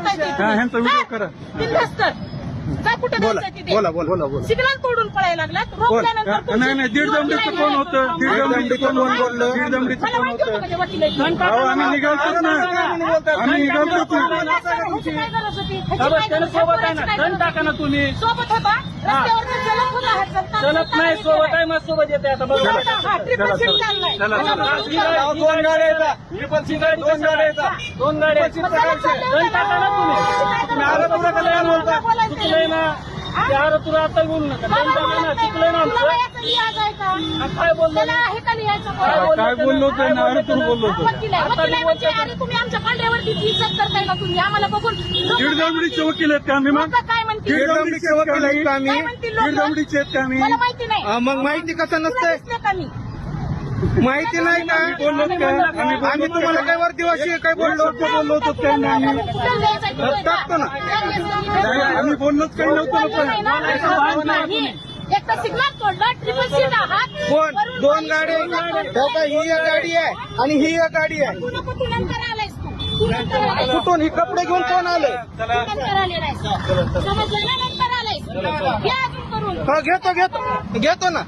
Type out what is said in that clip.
करताय ते हा, ह्यांचा व्हिडिओ हा? करा. बिनधास्त. जा कुठं बोला जायचं तिथे बोला बोला बोला सिग्नल तोडून पळायला लागला रोखल्यानंतर हा, तुमची- नाही नाही दीड दमडीचं कोण होतं दीड दमडीचं कोण बोललं दीड दमडीचं मला कोण माहिती होतं? अहो आम्ही निघालतोच ना आम्ही निघालतोच ना ह्याची काय गरज होती? ह्याची बाबा, काय त्यानं गरज सोबत आहे होती? ना दंड टाका ना होती? तुम्ही सोबत होता रस्त्यावर हा चलता- नाही सोबत. आहे मग सोबत येते आता बघा हा, ट्रिपल सीट चाललाय. दोन गाड्या ट्रिपल सीट दोन गाड्या येतात दोन गाड्या ना तुम्ही. बोलता. चुकलंय ना. ते आता बोलू नका. टाका ना. चुकलंय ना आमचं. आहे काय बोललो आहे काय बोला. बोललो? होतं ना अरे तू बोललो होतो आहे. आहे म्हणजे तुम्ही आमच्या पांढऱ्यावरती इज्जत करताय का तुम्ही आम्हाला बघून दीड दमडीचे वकील आहेत का आम्ही मग लोकं काय म्हणतील दीड दमडीचे वकील आहेत का आम्ही. काय म्हणतील दीड लोकं? दमडीचे आहेत का आम्ही? मला माहिती नाही. हा, मग माहिती कसं नसतंय? दिसले का मी माहिती नाही का? बोललो का आम्ही आम्ही तुम्हाला काय वर दिवशी काय बोललो बोललो होतो कुठं तिथं जा. टाकतो ना. नाही, आम्ही बोललोच काही नव्हतं ना. पण. नाही. एक तर सिग्नल तोडला. ट्रिपल सीट आहात कोण? वरून दोन सिग्नल हो का, ही एक गाडी आहे आणि ही एक गाडी आहे. नंतर कुठून? ही कपडे घेऊन कोण आले समजलं ना? नंतर आलायस घ्या अजून करून हो घेतो घेतो. घेतो ना.